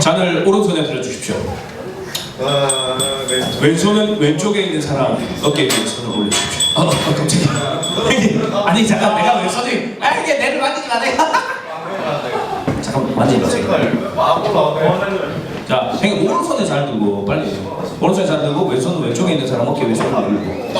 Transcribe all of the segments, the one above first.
잔을 오른손에 들어주십시오. 아, 네. 왼손은 왼쪽에 있는 사람 어깨에 손을 올려주십시오. 어, 어 깜짝이야. 아니 잠깐 내가 왼손이 아 이게 내를 만지지 마 내가. 잠깐 만지지 마세요. 색깔 마구 나오네. 자, 형님 오른손에 잘 들고 빨리 오른손에 잘 들고 왼손은 왼쪽에 있는 사람 어깨 왼손을 올리고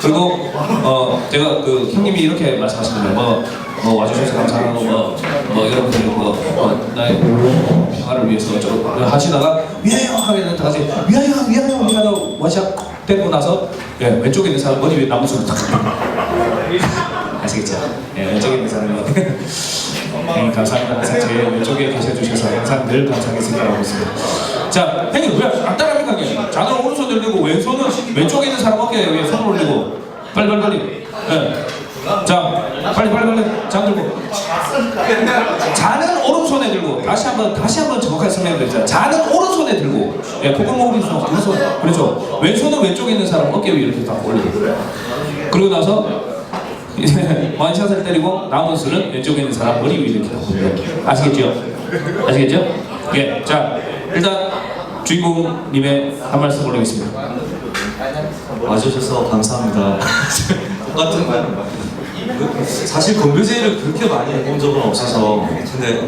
그리고 어 제가 그 형님이 이렇게 말씀하시는데 뭐, 뭐 와주셔서 감사하고 뭐, 뭐 여러분들 뭐, 뭐 나의 평화를 위해서 어쩌고 하시다가 위하여 하면 다 같이 위하여 위하여 위하여 원샷 떼고 나서 예, 왼쪽에 있는 사람 머리 위에 나무 손을 탁 아시겠죠? 예, 왼쪽에 있는 사람이 네, 감사합니다. 항상 제 왼쪽에 계셔주셔서 항상 늘 감사하게 생각하고 있습니다. 자, 형님 왜안 따라합니까? 형님? 잔을 오른손 들고 왼손은 왼쪽에 있는 사람 어깨에 손을 올리고 빨리 빨리 빨리. 네. 자, 빨리 빨리 빨리 잔 들고. 잔은 오른손에 들고 다시 한번 다시 한번 정확하게 설명드리자. 잔은 오른손에 들고. 예, 복근 오른손 오른손 그렇죠. 왼손은 왼쪽에 있는 사람 어깨 위에 이렇게 딱 올리고. 그리고 나서 이제 원샷을 때리고 남은 수는 왼쪽에 있는 사람 머리 위에 이렇게 딱 올려. 아시겠죠? 아시겠죠? 예, 자 일단 주인공님의 한 말씀 올리겠습니다. 와주셔서 감사합니다. 똑같은 그, 사실 건배제를 그렇게 많이 해본 적은 없어서 근데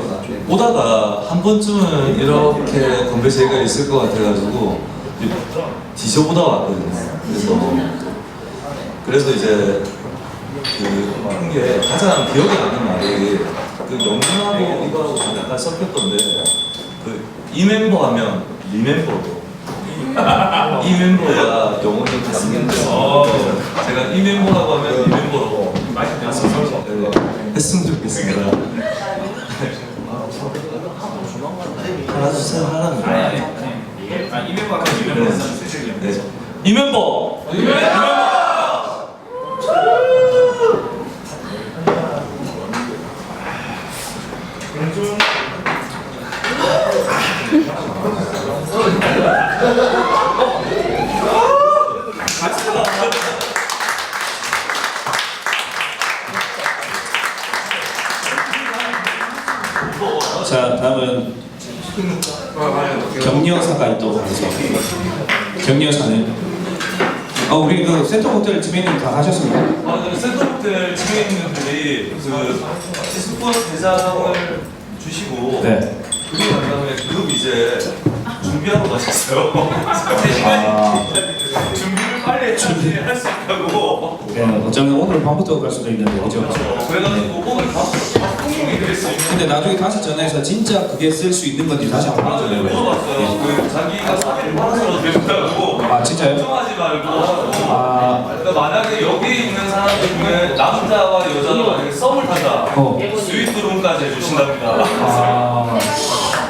오다가 한 번쯤은 이렇게 건배제가 있을 것 같아가지고 뒤져보다 왔거든요. 그래서 그래서 이제 그게 가장 기억에 남는 말이 그 영준하고 이거하고 좀 약간 섞였던데 그 이 멤버 하면 리멤버도 이 멤버가 영혼이 같습니다. 제가 이 멤버라고 하면 이 멤버로 네, 했으면 좋겠습니다. 하나 주세요 하나는. 이 멤버가 이 네. 이 멤버. 이 멤버. 자 다음은 격려사가 있도록 하겠습니다. 격려사는 어 우리 그 센터 호텔 지배님 다 하셨습니까? 아, 그 센터 호텔 지에 있는 분들이 그 스포 대장을 주시고 네. 그리고 난 다음에 그룹 이제 준비하러 가셨어요. 아. 준비를 빨리 해야지 할수 있다고. 네, 어쩌면 오늘 밤부터 갈 수도 있는데 그죠? 그래가지고 오늘 됐어요. 근데 나중에 다시 전화해서 진짜 그게 쓸 수 있는 건지 다시 한번 맞아요. 물어줘요. 물어봤어요. 그 자기가 사기를 팔아서 된다고. 아 진짜요? 걱정하지 말고. 아 그러니까 만약에 여기 있는 사람들 중에 남자와 여자가 만약에 썸을 타자 어. 스위트룸까지 해주신답니다. 아,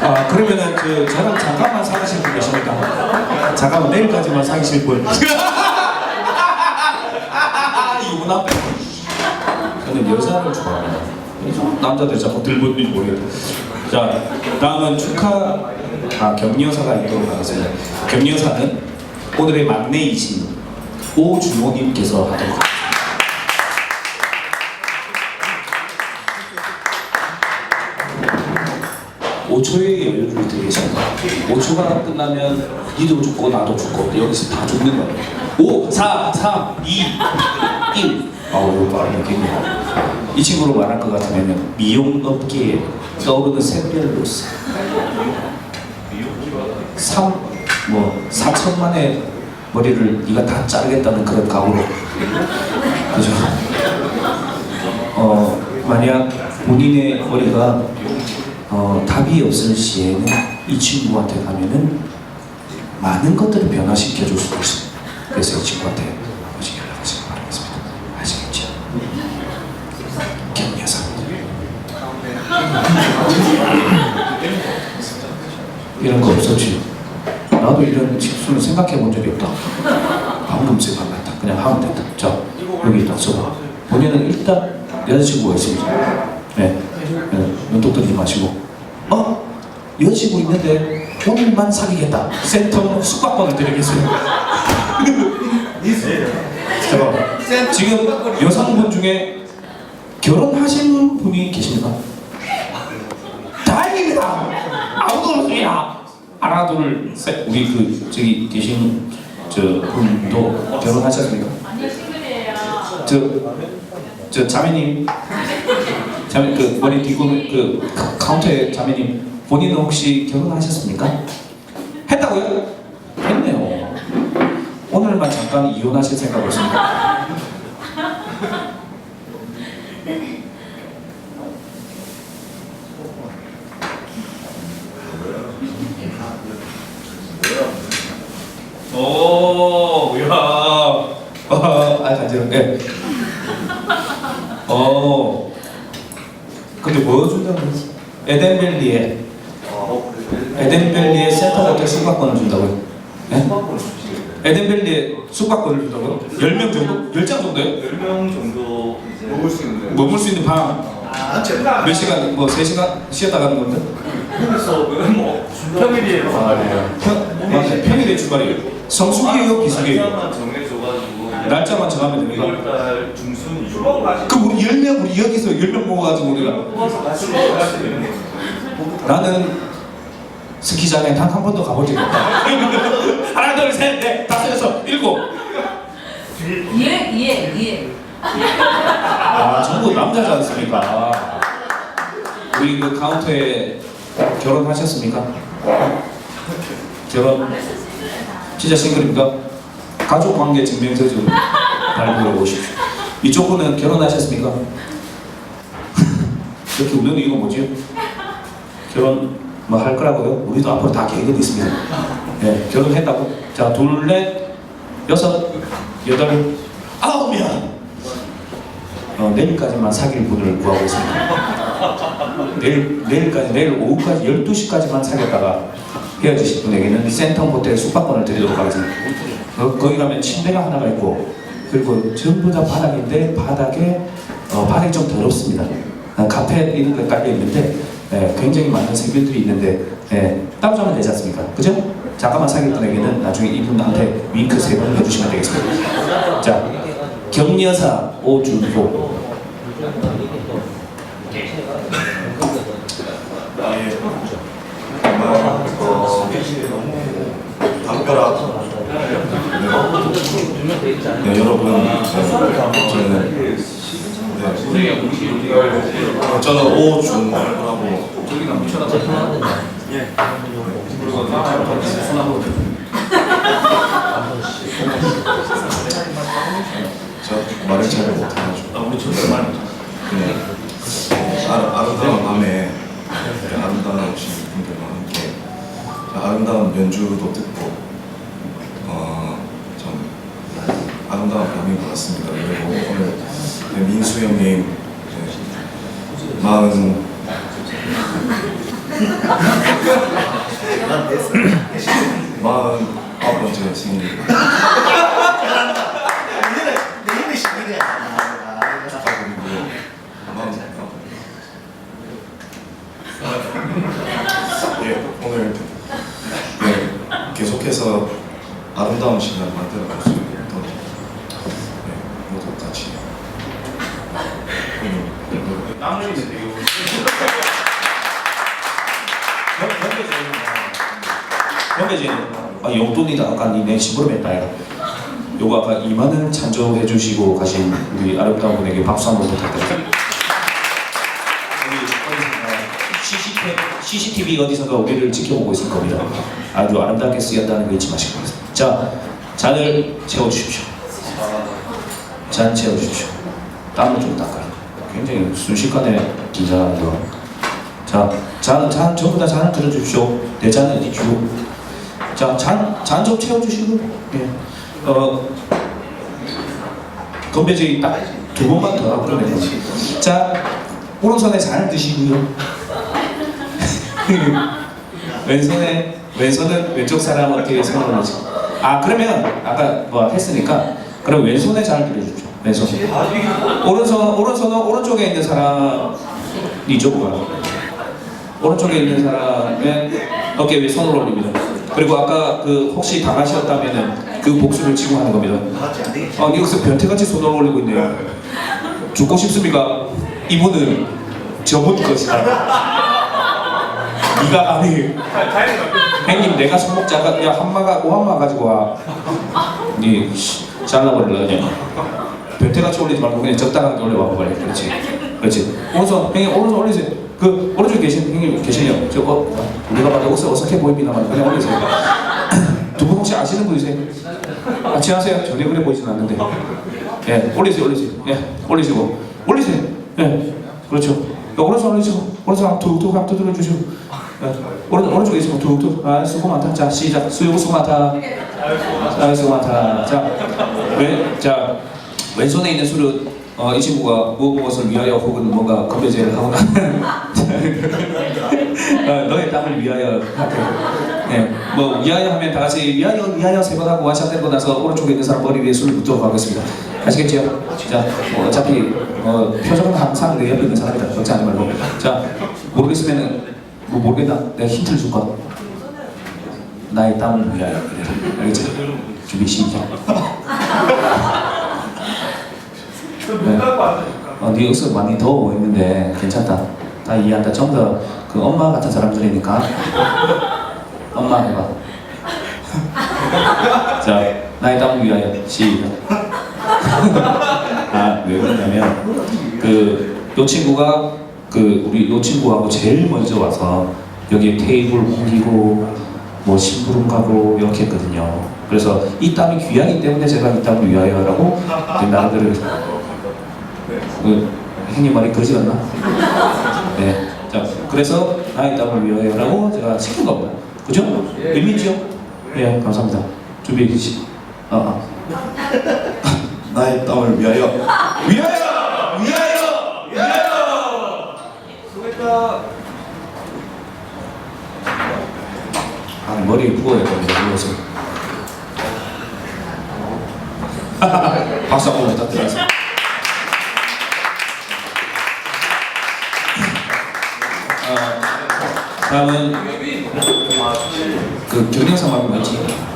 아 그러면은 그 저랑 잠깐만 사귀실 분 계십니까? 잠깐만 내일까지만 사귀실 분. 이분 앞에. 저는 여자를 좋아합니다. 남자들 자꾸 있는지 모르겠다. 자 다음은 축하 아 격려사가 있도록 하겠습니다. 격려사는 오늘의 막내이신 오준호님께서 하도록 하겠습니다. 5초의 여유를 드리겠습니다. 5초가 끝나면 니도 죽고 나도 죽고 여기서 다 죽는 거예요. 5, 4, 3, 2, 1. 아우 빠르네 굉장히. 이 친구로 말할 것 같으면 미용업계에 떠오르는 샛별로서 3, 뭐 4천만의 머리를 네가 다 자르겠다는 그런 각오로 그죠? 어 만약 본인의 머리가 어, 답이 없을 시에는 이 친구한테 가면은 많은 것들을 변화시켜 줄 수도 있어요. 그래서 이 친구한테 오시게 연락하시기 바라겠습니다. 아시겠죠? 격려사. 이런 거 없었지. 나도 이런 실수는 생각해 본 적이 없다. 방금 생각났다. 그냥 하면 된다. 자, 여기 딱 써봐. 본인은 일단 여자친구가 있습니다. 네. 네. 눈독 들이지 마시고. 어? 여자친구 있는데 오늘만 사귀겠다. 센터 숙박권을 드리겠습니다. 잠깐. 지금 여성분 중에 결혼하신 분이 계십니까? 다행입니다. 아무도 없습니다. 하나 둘 셋. 우리 그 저기 계신 저 분도 결혼하셨습니까? 아니요 싱글이에요. 저, 저 자매님, 자매 그 머리 뒤고 그 카- 카운터에 자매님 본인은 혹시 결혼하셨습니까? 했다고요? 했네요. 오늘만 잠깐 이혼하실 생각 없습니까? 오, 야, 아, 아 간지러. 예. 어. 근데 뭐 준다고 그랬어? 에덴밸리에 에덴밸리에 센터 호텔 숙박권을 준다고요? 예? 에덴밸리에 숙박권을 준다고요? 10명 정도? 10장 정도요? 10명 정도 이제 먹을 수 있는 머물 수 있는 방 아, 제가 몇 시간? 뭐 3시간? 쉬었다 가는 건데? 그래서 뭐 평일이에요. 평, 맞아요. 평일에 주말이에요. 성수기예요? 비수기예요? 날짜만 정해줘가지고 날짜만 정하면 됩니까? 2월달 중순 이후 그럼 우리 10명, 우리 여기서 10명 모아가지고 우리가 뽑아서 같이 수 있는. 나는 스키장에 단 한 번도 가본 적이 없다. 하나, 둘, 셋, 넷, 다섯, 여섯, 일곱. 예, 예, 예. 아, 전부 남자지 않습니까? 우리 그 카운터에 결혼하셨습니까? 결혼 진짜 싱글입니까? 가족 관계 증명서 좀 발부해 오십시오. 이쪽 분은 결혼하셨습니까? 이렇게 웃는 이유가 뭐지? 결혼 뭐 할 거라고요? 우리도 앞으로 다 계획은 있습니다. 네, 결혼했다고? 자, 둘, 넷, 여섯, 여덟, 아홉 명. 어, 내일까지만 사귈 분을 구하고 있습니다. 내일, 내일까지, 내일 오후까지 12시까지만 사귀었다가 헤어지실 분에게는 센터 호텔 숙박권을 드리도록 하겠습니다. 어, 거기 가면 침대가 하나가 있고, 그리고 전부 다 바닥인데, 바닥에, 어, 바닥이 좀 더럽습니다. 어, 카페 이런 거 깔려 있는데, 예, 굉장히 많은 생들이 있는데, 좀 하면 되지 않습니까? 그죠? 잠깐만 사귈 분에게는 나중에 이분한테 윙크 세 번 해주시면 되겠습니다. 자, 경여사 오준호. 네, 여러분 저는 네, 저는 오준호 라고 제가 말을 잘 못해가지고 우리 저도 말 네. 아, 아름다운 밤에 네, 아름다우신 분들과 함께. 아름다운 연주도 듣고 어, 참 아름다운 밤인 것 같습니다. 그리고 오늘 네, 민수 형님 네, 마흔 마흔 아홉 번째 생일 축하드리고요. 마흔 예, 오늘 네, 계속해서 아름다운 시간 만들어 갈수 있도록 네, 모두 같이 오늘 현배제 아, 용돈이다. 아까 니내 심부름 했다 야 요거 아까 2만 원 찬조해 주시고 가신 우리 아름다운 분에게 박수 한번 부탁드립니다. CCTV 어디선가 우리를 지켜보고 있을 겁니다. 아주 아름답게 쓰였다는 거 잊지 마시고 자 잔을 채워주십시오. 잔 채워주십시오. 땀을 좀 닦아요. 굉장히 순식간에 긴장하는 거 자, 잔, 잔, 전부 다 잔을 들어주십시오. 내 잔은 어디죠? 자, 잔, 잔 좀 채워주시고, 예. 어, 건배제이 딱두 번만 더 그러면 되지. 자, 오른손에 잔을 드시고요. 왼손에, 왼손은 왼쪽 사람한테 손을 놓지. 아, 그러면 아까 뭐 했으니까, 그럼 왼손에 잔을 들려주십시오. 왼손. 오른손, 오른손은 오른쪽에 있는 사람 이쪽으로 가요. 오른쪽에 있는 사람은 어깨 위에 손을 올립니다. 그리고 아까 그 혹시 당하셨다면은 그 복수를 지금 하는 겁니다. 아 여기서 변태같이 손을 올리고 있네요. 죽고 싶습니까? 이분은 저분 것이다. 네가 감히 형님 내가 손목자가 야 한마가 오한마 가지고 와. 니 씨, 잘라버릴라 그냥. 변태같이 올리지 말고 그냥 적당하게 올려봐 빨리. 그렇지. 그렇지. 오른손 형님 오른손 올리세요. 그 오른쪽 계신 형님 계시네요. 저거 우리가 봐도 어색해 보입니다만 그냥 올리세요. 두 분 혹시 아시는 분이세요? 아, 친하세요? 전혀 그래 보이진 않는데. 예, 올리세요, 올리세요. 예, 올리시고. 올리세요. 예, 그렇죠. 야, 오른손 올리시고, 오른손 툭툭 한번 두드려 주시고. 예, 오른, 오른쪽에 있으면 툭툭. 아, 수고 많다. 자, 시작. 수고 수고 많다. 자, 수고 많다. 자, 왼, 자, 왼손에 있는 술은 어, 이 친구가 무엇 무엇을 위하여 혹은 뭔가 건배제를 하거나 어, 너의 땀을 위하여 하고 네, 뭐 위하여 하면 다 같이 위하여 위하여 세 번 하고 와샷 되고 나서 오른쪽에 있는 사람 머리 위에 술을 묻도록 하겠습니다. 아시겠죠? 자, 뭐 어차피 어, 표정은 항상 내 옆에 있는 사람이다. 걱정하지 말고. 자, 모르겠으면은 뭐 모르겠다. 내가 힌트를 줄까? 나의 땀을 위하여 그래라. 알겠지? 준비 시작. 네. 어, 네 여기서 많이 더워 보이는데 괜찮다. 다 이해한다. 전부 다그 엄마 같은 사람들이니까. 엄마 해봐. 자, 나의 땀을 위하여 시작. 아, 왜 그러냐면 그 요 친구가 그 우리 요 친구하고 제일 먼저 와서 여기 테이블 옮기고 뭐 심부름 가고 이렇게 했거든요. 그래서 이 땀이 귀하기 때문에 제가 이 땀을 위하여라고 나름대로 그 형님 말이 거지 같나? 네. 자, 그래서 나의 땀을 위하여라고 제가 시킨 겁니다. 그죠? 의미죠? 예, 감사합니다. 준비 시. 아, 아. 나의 땀을 위하여 위하여! 위하여! 위하여! 아, 머리 부어야 되는데, 부어서. 박수 한번 부탁드리겠습니다. 다음은 그 경영상 말고 뭐지?